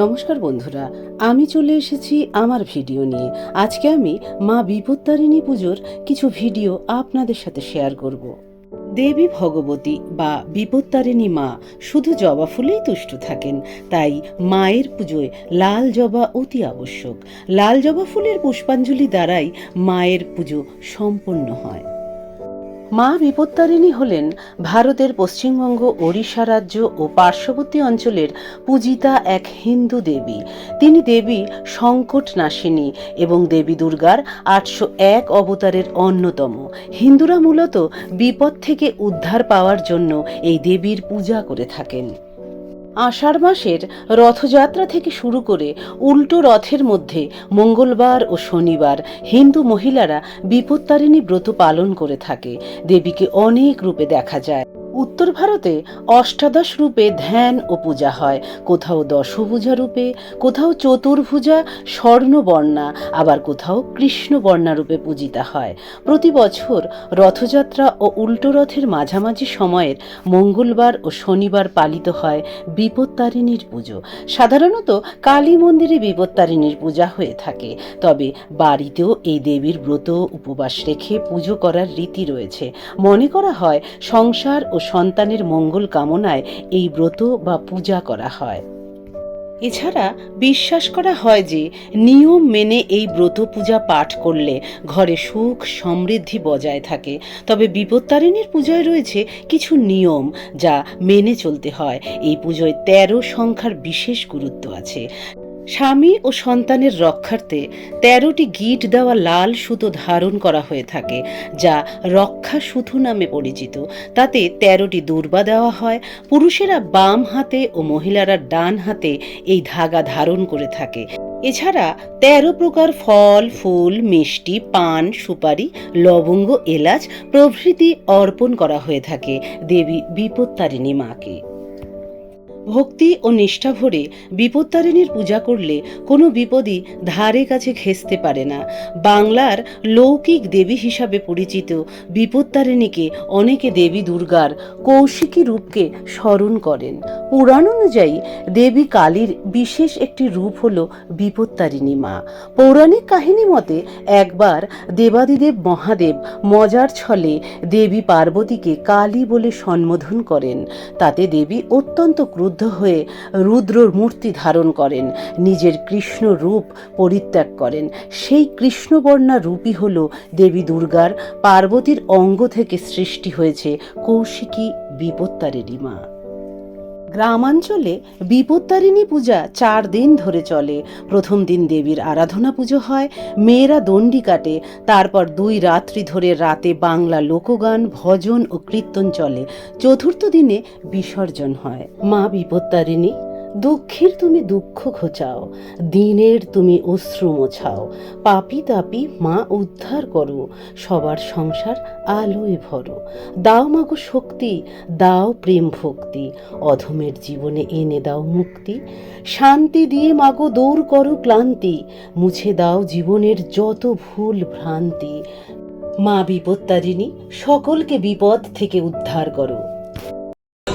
নমস্কার বন্ধুরা, আমি চলে এসেছি আমার ভিডিও নিয়ে। আজকে আমি মা বিপত্তারিণী পুজোর কিছু ভিডিও আপনাদের সাথে শেয়ার করব। দেবী ভগবতী বা বিপত্তারিণী মা শুধু জবা ফুলেই তুষ্ট থাকেন, তাই মায়ের পুজোয় লাল জবা অতি আবশ্যক। লাল জবা ফুলের পুষ্পাঞ্জলি দ্বারাই মায়ের পুজো সম্পন্ন হয়। মা বিপত্তারিণী হলেন ভারতের পশ্চিমবঙ্গ, ওড়িশা রাজ্য ও পার্শ্ববর্তী অঞ্চলের পূজিতা এক হিন্দু দেবী। তিনি দেবী সংকট নাশিনী এবং দেবী দুর্গার আটশো এক অবতারের অন্যতম। হিন্দুরা মূলত বিপদ থেকে উদ্ধার পাওয়ার জন্য এই দেবীর পূজা করে থাকেন। আষাঢ় মাসের রথযাত্রা থেকে শুরু করে উল্টো রথের মধ্যে মঙ্গলবার ও শনিবার হিন্দু মহিলারা বিপত্তারিণী ব্রত পালন করে থাকে। দেবীকে অনেক রূপে দেখা যায়। উত্তর ভারতে অষ্টাদশ রূপে ধ্যান ও পূজা হয়, কোথাও দশভুজা রূপে, কোথাও চতুর্ভুজা স্বর্ণবর্ণা, আবার কোথাও কৃষ্ণবর্ণা রূপে পূজিতা হয়। প্রতি বছর রথযাত্রা ও উল্টো রথের মাঝামাঝি সময়ের মঙ্গলবার ও শনিবার পালিত হয় বিপত্তারিণীর পুজো। সাধারণত কালী মন্দিরে বিপত্তারিণীর পূজা হয়ে থাকে, তবে বাড়িতেও এই দেবীর ব্রত উপবাস রেখে পুজো করার রীতি রয়েছে। মনে করা হয়, সংসার ও সন্তানের মঙ্গল কামনায় এই ব্রত বা পূজা করা হয়। এছাড়া বিশ্বাস করা হয় যে নিয়ম মেনে এই ব্রত পূজা পাঠ করলে ঘরে সুখ সমৃদ্ধি বজায় থাকে। তবে বিপত্তারিণীর পূজায় রয়েছে কিছু নিয়ম যা মেনে চলতে হয়। এই পুজোয় তেরো সংখ্যার বিশেষ গুরুত্ব আছে। স্বামী ও সন্তানের রক্ষার্থে তেরোটি গিট দেওয়া লাল সুতো ধারণ করা হয়ে থাকে, যা রক্ষা সুতো নামে পরিচিত। তাতে তেরোটি দুর্বা দেওয়া হয়। পুরুষেরা বাম হাতে ও মহিলারা ডান হাতে এই ধাগা ধারণ করে থাকে। এছাড়া তেরো প্রকার ফল, ফুল, মিষ্টি, পান, সুপারি, লবঙ্গ, এলাচ প্রভৃতি অর্পণ করা হয়ে থাকে দেবী বিপত্তারিণী মাকে। ভক্তি ও নিষ্ঠা ভরে বিপত্তারিণীর পূজা করলে কোনো বিপদই ধারে কাছে ঘেঁচতে পারে না। বাংলার লৌকিক দেবী হিসাবে পরিচিত বিপত্তারিণীকে অনেকে দেবী দুর্গার কৌশিকী রূপকে স্মরণ করেন। পুরাণ অনুযায়ী দেবী কালীর বিশেষ একটি রূপ হল বিপত্তারিণী মা। পৌরাণিক কাহিনী মতে একবার দেবাদিদেব মহাদেব মজার ছলে দেবী পার্বতীকে কালী বলে সম্বোধন করেন। তাতে দেবী অত্যন্ত ক্রুদ্ধ হয়ে রুদ্রর মূর্তি ধারণ করেন, নিজের কৃষ্ণ রূপ পরিত্যাগ করেন। সেই কৃষ্ণবর্ণা রূপই হল দেবী দুর্গার, পার্বতীর অঙ্গ থেকে সৃষ্টি হয়েছে কৌশিকী বিপত্তারেরই মা। গ্রামাঞ্চলে বিপত্তারিণী পূজা চার দিন ধরে চলে। প্রথম দিন দেবীর আরাধনা পুজো হয়, মেয়েরা দণ্ডি কাটে, তারপর দুই রাত্রি ধরে রাতে বাংলা লোকগান, ভজন ও কীর্তন চলে। চতুর্থ দিনে বিসর্জন হয়। মা বিপত্তারিণী দুঃখের তুমি দুঃখ ঘোচাও, দিনের তুমি অশ্রু মোছাও, পাপি তাপি মা উদ্ধার করো, সবার সংসার আলোয় ভরো। দাও মাগো শক্তি, দাও প্রেম ভক্তি, অধমের জীবনে এনে দাও মুক্তি। শান্তি দিয়ে মাগো দৌড় করো ক্লান্তি, মুছে দাও জীবনের যত ভুল ভ্রান্তি। মা বিপত্তারিণী, সকলকে বিপদ থেকে উদ্ধার করো।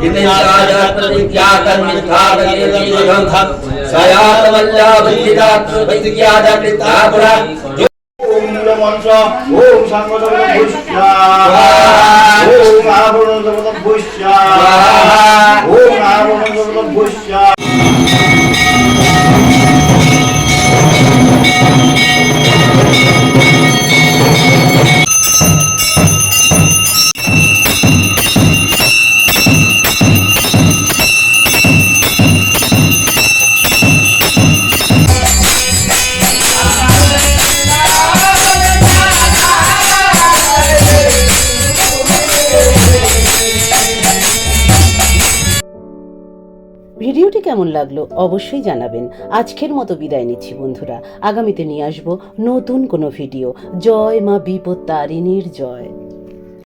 इतना राजा तदि क्या कर मिथा गले जीवन था सयात वल्ला विदिता वैद क्या दा कृता पुरा ओम नमः ओम सांगोदम भुष्या ओम आभरण देवता भुष्या ओम आभरण देवता भुष्या ভিডিওটি কেমন লাগল অবশ্যই জানাবেন। আজকের মতো বিদায় নিচ্ছি বন্ধুরা। আগামীতে নিয়ে আসব নতুন কোনো ভিডিও। জয় মা বিপত্তারিণীর জয়।